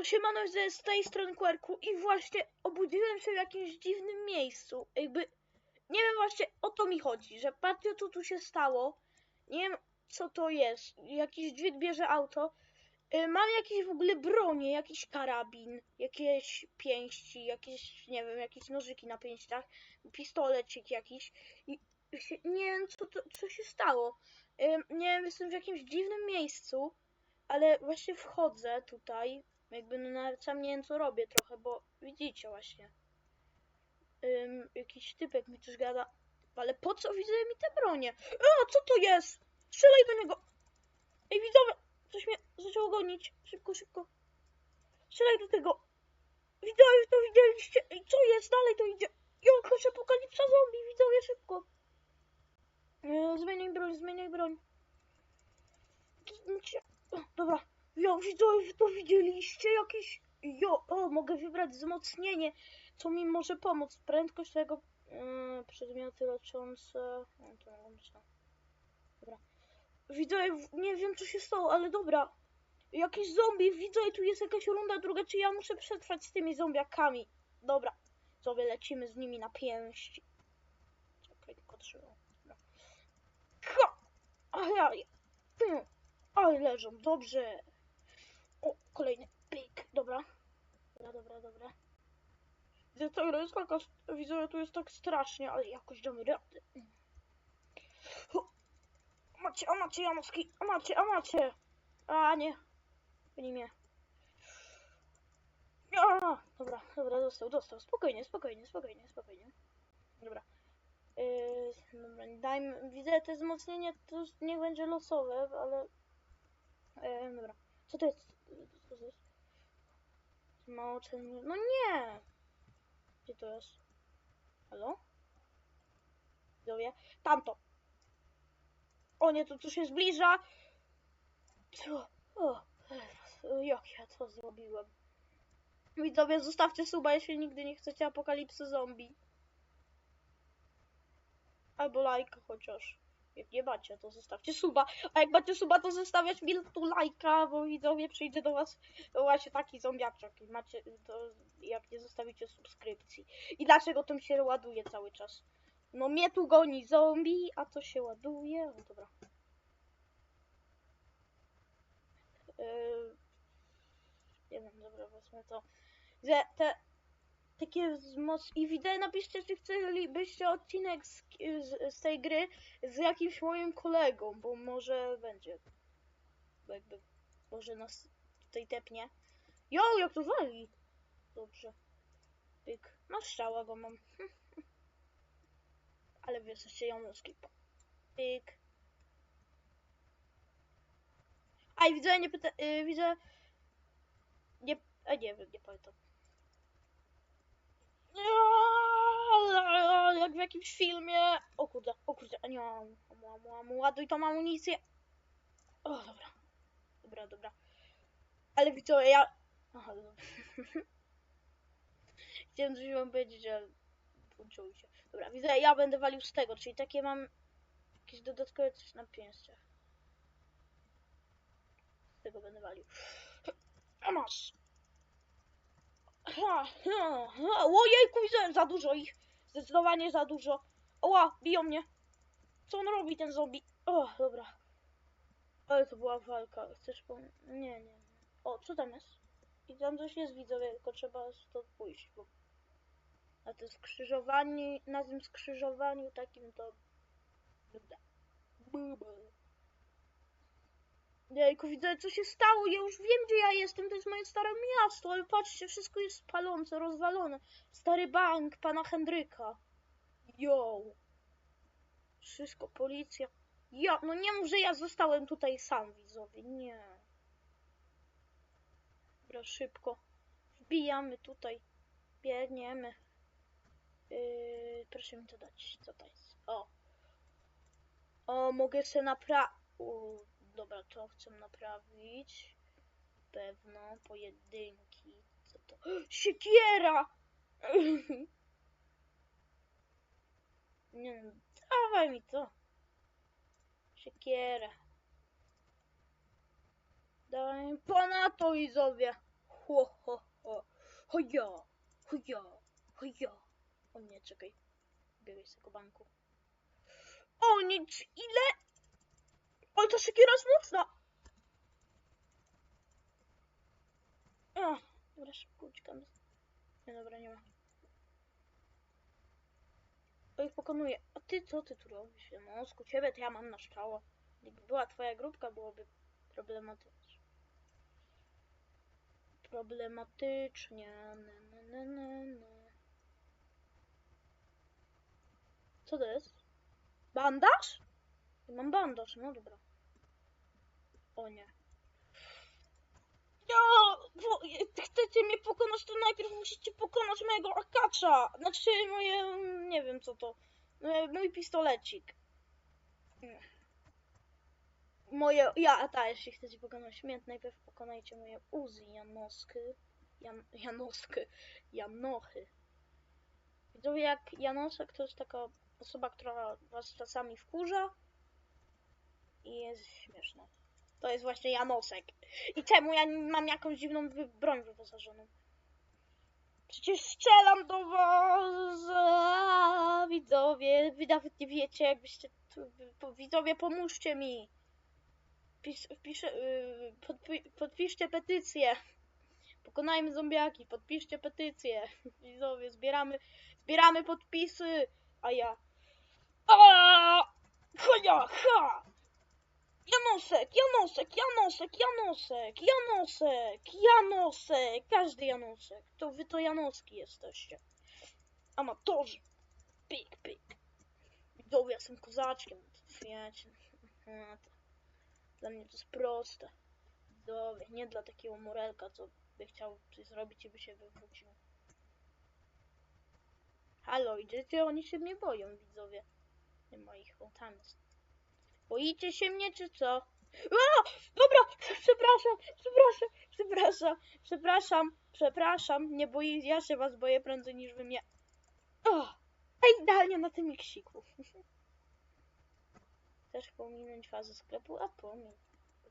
No siemano, że z tej strony Querku i właśnie obudziłem się w jakimś dziwnym miejscu. Jakby, nie wiem właśnie o to mi chodzi, że patrzcie co tu się stało. Nie wiem co to jest. Jakiś dźwięk bierze auto. Y, Mam jakieś w ogóle bronie, jakiś karabin, jakieś pięści, jakieś, nie wiem, jakieś nożyki na pięściach, pistolecik jakiś. I nie wiem co, to, co się stało. Ym, Nie wiem, jestem w jakimś dziwnym miejscu, ale właśnie wchodzę tutaj. Jakby no nawet sam nie wiem co robię trochę, bo widzicie właśnie. Ym, jakiś typek mi coś gada. Ale po co widzę mi te bronie? A, co to jest? Strzelaj do niego! Ej, widzowie! Coś mnie zaczęło gonić. Szybko, szybko. Strzelaj do tego! Widzowie, to widzieliście? Ej, co jest? Dalej to idzie. Jakaś apokalipsa zombie, widzowie, szybko. Zmieniaj broń, zmieniaj broń. Dobra. Jo, widzowie, to widzieliście? Jakieś... Jo, o, mogę wybrać wzmocnienie, co mi może pomóc. Prędkość tego... Yy, przedmioty leczące... No, to tam. Dobra. Widzowie, nie wiem co się stało, ale dobra. Jakieś zombie, widzowie, tu jest jakaś runda druga, czy ja muszę przetrwać z tymi zombiakami. Dobra. Sobie lecimy z nimi na pięści. Czekaj, tylko trzymam. Hmm. Ale leżą, dobrze. O, kolejny pik. Dobra. Dobra, dobra, dobra. Widzę, to jest taka, widzę, tu jest tak strasznie, ale jakoś damy radę. Macie, a macie, Janoski, a macie, a macie. A nie. Byli mnie. A, dobra, dobra, dostał, dostał. Spokojnie, spokojnie, spokojnie, spokojnie. Dobra. Yy, dobra, dajmy, widzę te wzmocnienie, to niech będzie losowe, ale... Yy, dobra. Co to jest? Mało cennie. No nie! Gdzie to jest? Halo? Widzowie? Tamto! O nie, to tu się zbliża! Co? O, jak ja to zrobiłem? Widzowie, zostawcie suba, jeśli nigdy nie chcecie apokalipsy zombie. Albo lajka chociaż. Jak nie macie, to zostawcie suba. A jak macie suba, to zostawiać mi tu lajka, bo widzowie przyjdzie do was właśnie taki zombiaczek. I macie, to jak nie zostawicie subskrypcji. I dlaczego to mi się ładuje cały czas? No mnie tu goni zombie, a to się ładuje. No dobra. Yy, nie wiem, dobra, wezmę to. Że te takie wzmoc... I widzę, napiszcie, czy chcielibyście odcinek z, z, z tej gry z jakimś moim kolegą, bo może będzie. Bo jakby, może nas tutaj tepnie. Jo, jak to wali! Dobrze. Pyk. Na strzała go mam. Ale wy jesteście ją skipa. Pyk. A i widzę, nie pyta... Yy, widzę... Nie... A nie wiem, nie pamiętam. Jak w jakimś filmie. O kurde, o kurde, nie mam. Mam, mam, ładuj tą amunicję. O, dobra. Dobra, dobra. Ale widzę, ja. Aha, dobra. Chciałem coś wam powiedzieć, że włączyło się. Dobra, widzę, ja będę walił z tego, czyli takie mam jakieś dodatkowe coś na pięściach. Z tego będę walił. A masz. Ha, ha, ha. Widzę, za dużo ich. Zdecydowanie za dużo. Oła, biją mnie. Co on robi, ten zombie? O, dobra. Ale to była walka. Chcesz po... Nie, nie. O, co tam jest? I tam coś jest, widzowie, tylko trzeba to pójść, bo... Na tym skrzyżowaniu, na tym skrzyżowaniu takim to... Bla. Jejku, widzę, co się stało. Ja już wiem, gdzie ja jestem. To jest moje stare miasto, ale patrzcie, wszystko jest palące, rozwalone. Stary bank pana Hendryka. Yo. Wszystko, policja. Ja, no nie mów, że ja zostałem tutaj sam, widzowie. Nie. Dobra, szybko. Wbijamy tutaj. Biegniemy. Yy, proszę mi to dać. Co to jest? O. O, mogę się naprawić. Dobra, to chcę naprawić. Pewno. Pojedynki. Co to? Siekiera! Nie wiem. Dawaj mi to. Siekierę. Daj mi ponad to widzowie. Ho, ho, ho. Hoja, hoja, hoja. O nie, czekaj. Biegaj z tego banku. O nic, ile? Oj, to siekiera jest mocna. O, dobra, szybko uciekamy. Nie, dobra, nie ma. Ich pokonuję. A ty co ty tu robisz? Mosku, ciebie to ja mam na szczało. Gdyby była twoja grupka, byłoby problematycznie. Problematycznie. Ne, ne, ne, ne, ne. Co to jest? Bandaż? Mam bandaż, no dobra. O nie. Ja, bo chcecie mnie pokonać, to najpierw musicie pokonać mojego akacza. Znaczy moje, nie wiem co to. E, Mój pistolecik. Moje, ja, ta, jeśli chcecie pokonać mnie, najpierw pokonajcie moje Uzi, Janosky. Jan, Janosky, Janochy. Widzowie, jak Janosek to jest taka osoba, która was czasami wkurza i jest śmieszna. To jest właśnie Janosek. I czemu ja mam jakąś dziwną broń wyposażoną? Przecież strzelam do was, widzowie. Wy nawet nie wiecie, jakbyście. Widzowie, pomóżcie mi. Pis, wpiszę, yy, podpi, podpiszcie petycję. Pokonajmy zombiaki, podpiszcie petycję. Widzowie, zbieramy, zbieramy podpisy. A ja. A! Ha, ha! Janosek, Janosek, Janosek, Janosek, Janosek, Janosek, każdy Janosek. To wy to Janoski jesteście. Amatorzy. Pik, pik. Widzowie, ja jestem kozaczkiem, wiecie. Dla mnie to jest proste. Widzowie, nie dla takiego Morelka, co by chciał coś zrobić i by się wywrócił. Halo, idziecie? Oni się mnie boją, widzowie. Nie ma ich, o tam jest. Boicie się mnie, czy co? A! Dobra, przepraszam, przepraszam, przepraszam, przepraszam, przepraszam. Nie boję, ja się was boję prędzej niż wy mnie. O! A idealnie na tym iksiku. Chcesz pominąć fazę sklepu? A pomin.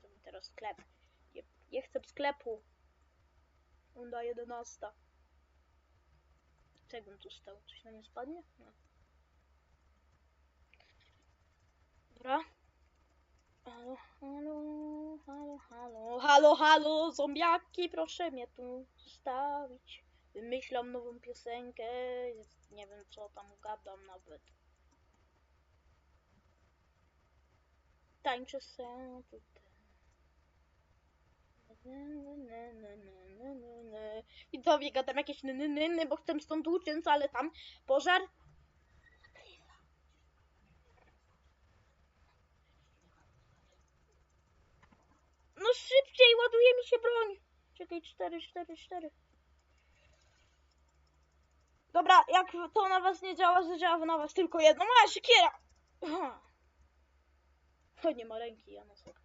Zrobię teraz sklep. Nie, nie chcę sklepu. Runda 11. Co jakbym tu stał? Coś na mnie spadnie? No. Dobra. Halo, halo, halo, halo, halo, halo, zombiaki, proszę mnie tu zostawić. Wymyślam nową piosenkę, nie wiem co tam gadam nawet. Tańczę se tutaj. Ne. Widzowie, gadam jakieś ny, ny, ny, ny, bo chcę stąd uciec, ale tam pożar. No szybciej, ładuje mi się broń. Czekaj, 4, 4, 4. Dobra, jak to na was nie działa, że działa na was tylko jedno. Moja siekiera! Aha. O, nie ma ręki, Janosek.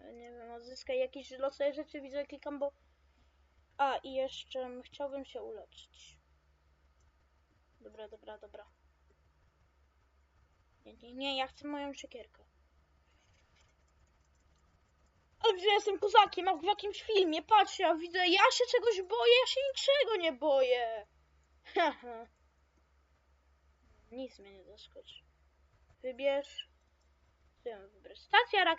Nie wiem, odzyskaj jakieś losowe rzeczy, widzę, klikam, bo... A, i jeszcze chciałbym się uleczyć. Dobra, dobra, dobra. Nie, nie, nie, ja chcę moją siekierkę. Ale że jestem kozakiem, jak w jakimś filmie, patrzcie, ja widzę, ja się czegoś boję, ja się niczego nie boję. Haha. Nic mnie nie zaskoczy. Wybierz. Co ja mam wybrać? Stacja rak...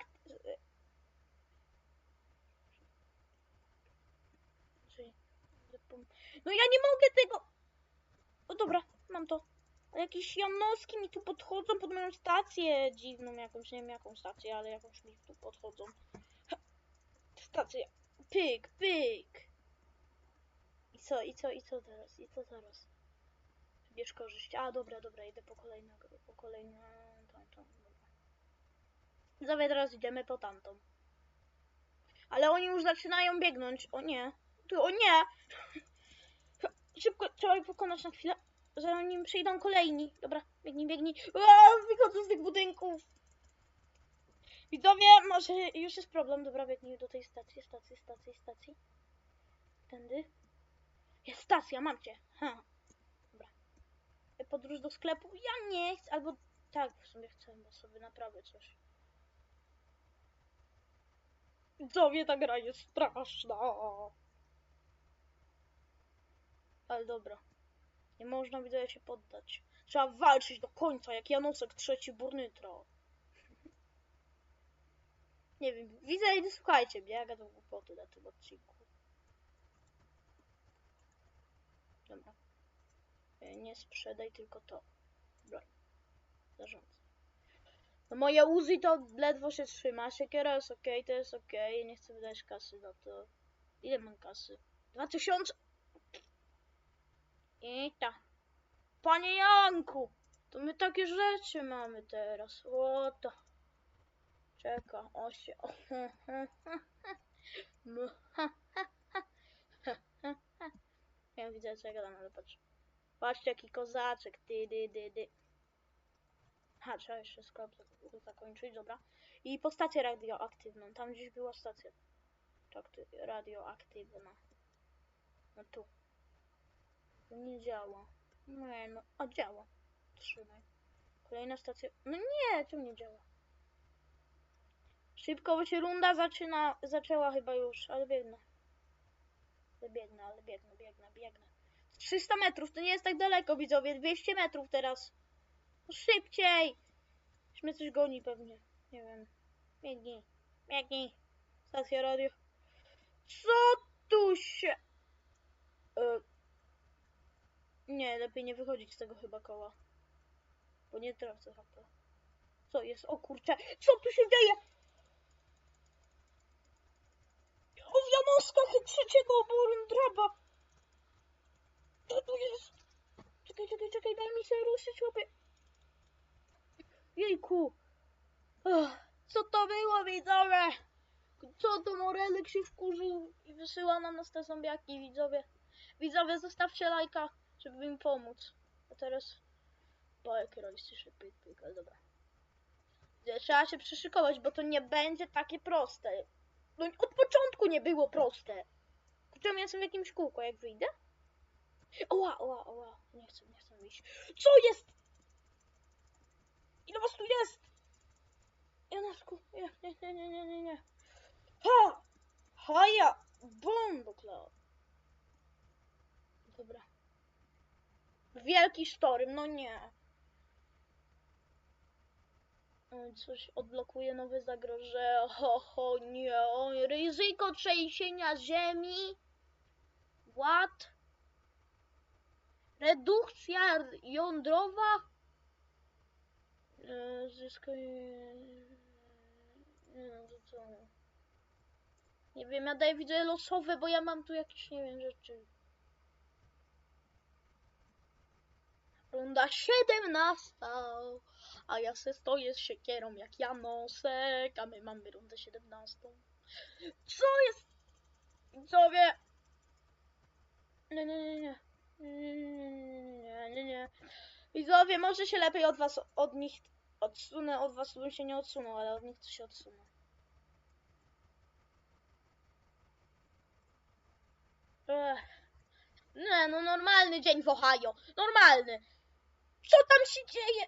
No ja nie mogę tego... O dobra, mam to. Jakieś Janowski mi tu podchodzą pod moją stację dziwną jakąś, nie wiem jaką stację, ale jakąś mi tu podchodzą. Stacja. Pyk, pyk. I co, i co, i co teraz, i co teraz? Wybierz korzyść. A, dobra, dobra, idę po kolejnego, po kolejną, tą. Zawie teraz idziemy po tamtą. Ale oni już zaczynają biegnąć. O nie. Tu, o nie! Szybko, trzeba ich pokonać na chwilę, zanim przyjdą kolejni. Dobra, biegnij, biegnij. Aaa, wychodzę z tych budynków. Widzowie, może już jest problem. Dobra, biegnij do tej stacji, stacji, stacji, stacji. Tędy. Jest stacja, mam cię. Ha. Dobra. Podróż do sklepu. Ja nie chcę, albo tak, w sumie chcę, bo sobie naprawię coś. Widzowie, ta gra jest straszna. Ale dobra. Nie można widzowie się poddać. Trzeba walczyć do końca, jak Janosek trzeci Burnytro. Nie wiem, widzę nie słuchajcie mnie, ja gadam głupoty na tym odcinku. Dobra. E, Nie sprzedaj tylko to. Broń. Zarządzaj. No moje Uzi to ledwo się trzyma. Siekiera jest ok, to jest ok. Nie chcę wydać kasy na to. Ile mam kasy? 2000? I ta. Panie Janku! To my takie rzeczy mamy teraz. O to. Czeka, o się. O, Ja widzę ja gadam, ale patrz. Patrzcie jaki kozaczek. Ty, dy, dy, dy. Ha, trzeba jeszcze sklep zak- zakończyć, dobra. I po stację radioaktywną. Tam gdzieś była stacja. Tak, ty- radioaktywna. No tu. Nie działa. Nie no, a działa. Trzymaj. Kolejna stacja. No nie, tu nie działa. Szybko, bo się runda zaczyna, zaczęła chyba już, ale biegnę. Ale biegnę, ale biegnę, biegnę, biegnę. 300 metrów, to nie jest tak daleko, widzowie. 200 metrów teraz. No szybciej! Już mnie coś goni pewnie. Nie wiem. Biegnij. Biegnij. Stacja radio. Co tu się... E... Nie, lepiej nie wychodzić z tego chyba koła. Bo nie tracę HP. Co jest? O kurczę. Co tu się dzieje? Janoskach trzeciego Burundraba. Co tu jest? Czekaj, czekaj, czekaj, daj mi się ruszyć, łapie. Jejku. Ach, co to było, widzowie? Co to Morelek się wkurzył i wysyła nam nas te zombiaki, widzowie. Widzowie, zostawcie lajka, żeby mi pomóc. A teraz... Bajek realistyczny, pyk, pyk, ale dobra. Trzeba się przyszykować, bo to nie będzie takie proste. No od początku nie było proste. Kurczę, ja jestem w jakimś kółku, jak wyjdę? Oła, oła, oła. Nie chcę, nie chcę wyjść. Co jest? Ile was tu jest? Janaszku, nie, nie, nie, nie, nie, nie, nie. Ha! Haja! Bombokla! Dobra. Wielki sztorm, no nie. Oj, Coś odblokuje nowe zagrożenie. Ho, ho, nie. Ryzyko trzęsienia ziemi. What? Redukcja jądrowa. E, Zyskuje... Nie no, to co? Nie wiem, ja daję widzę losowe, bo ja mam tu jakieś, nie wiem, rzeczy. Runda 17, a ja se stoję z siekierą jak Janosek, a my mamy rundę 17. Co jest? Widzowie! Nie, nie, nie, nie. Nie, nie. Widzowie, może się lepiej od was, od nich odsunę, od was bym się nie odsunął, ale od nich to się odsunę. Ech. Nie, no normalny dzień w Ohio. Normalny. Co tam się dzieje?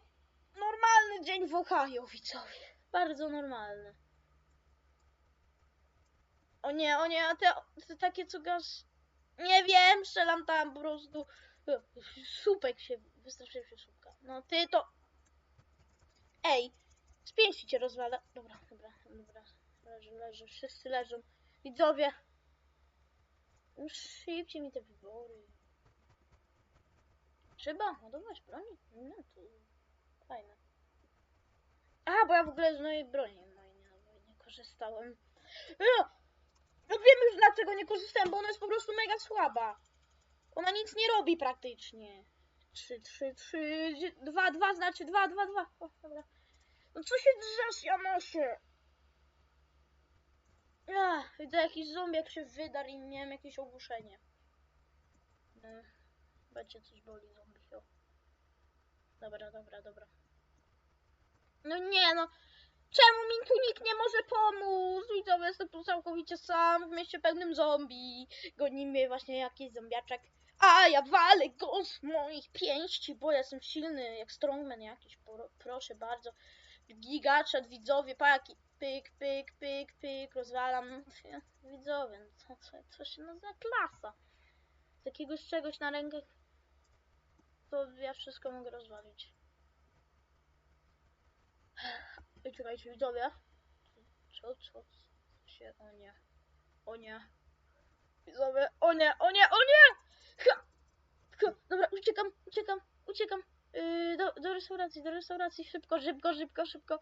Normalny dzień w Ohio, widzowie. Bardzo normalny. O nie, o nie, a te, te takie co. Nie wiem, strzelam tam po prostu. Słupek się, wystraszyłem się słupka. No ty to... Ej, z pięści cię rozwala. Dobra, dobra, dobra. Leżę, leżę, wszyscy leżą. Widzowie. Już szybciej mi te wybory. Trzeba ładować broni? No to fajne. A, bo ja w ogóle z mojej broni mojej nie, nie korzystałem. No, no wiem już dlaczego nie korzystałem, bo ona jest po prostu mega słaba. Ona nic nie robi praktycznie. 3, 3, 3, 2, 2 znaczy 2, 2, 2. O, dobra. No co się drzesz, Janosie? Ach, widzę jakiś zombie jak się wydarł i miałem jakieś ogłuszenie. No, Będzie coś boli. Dobra, dobra, dobra. No nie no. Czemu mi tu nikt nie może pomóc? Widzowie, jestem tu całkowicie sam w mieście pełnym zombie. Goni mnie właśnie jakiś zombiaczek. A ja walę go z moich pięści, bo ja jestem silny jak strongman jakiś. Pro, proszę bardzo. Gigaczat, widzowie, pa jaki pyk, pyk, pyk, pyk, rozwalam. Widzowie, no co, co, co się nazywa klasa? Z jakiegoś czegoś na rękach to ja wszystko mogę rozwalić. I czekajcie, widzowie. Co, co, co się, o nie, o nie. Widzowie, o nie, o nie, o nie! Ha! Ha! Dobra, uciekam, uciekam, uciekam. Yy, do, do restauracji, do restauracji, szybko, szybko, szybko, szybko.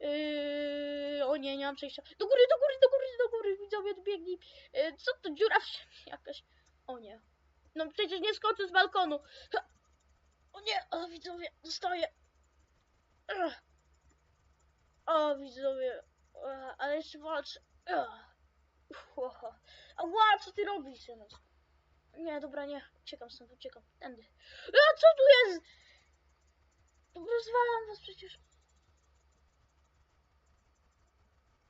Yy, o nie, nie mam przejścia. Do góry, do góry, do góry, do góry, widzowie, biegnij. Yy, co to, dziura w ziemi jakaś. O nie. No przecież nie skoczę z balkonu. Ha! O nie, o widzowie, dostaję. O widzowie, ale jeszcze walczę. Ała, co ty robisz, Janusz? Nie, dobra, nie. Uciekam stąd, uciekam. Tędy. A, co tu jest? Rozwalam was przecież.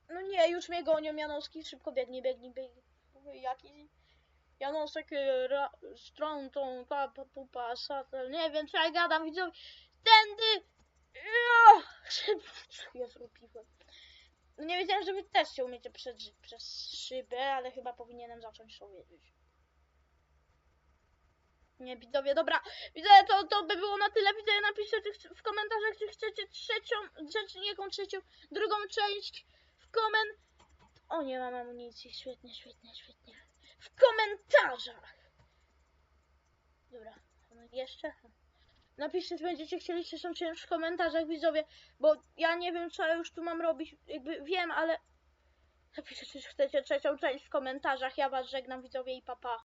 No nie, już mnie gonią, Janowski. Szybko biegnij, biegnij, biegnij. Jaki... Janosek, y, ra, stron, tą, pa, pa, pupa, nie wiem, co ja gadam, widzą. Tędy! Ja! Ja zrobiłem? No nie wiedziałem, że wy też się umiecie przedrzeć przez szybę, ale chyba powinienem zacząć to wiedzieć. Nie, widzowie, dobra. Widzowie, to, to by było na tyle. Widzowie, napiszcie w komentarzach, czy chcecie trzecią, rzecz, jaką trzecią, drugą część w koment... O, nie mam amunicji. Świetnie, świetnie, świetnie. W komentarzach. Dobra, no jeszcze? Napiszcie, czy będziecie chcieli trzecią część w komentarzach, widzowie, bo ja nie wiem, co ja już tu mam robić. Jakby wiem, ale... Napiszcie, czy chcecie trzecią część w komentarzach. Ja was żegnam, widzowie, i papa. Pa.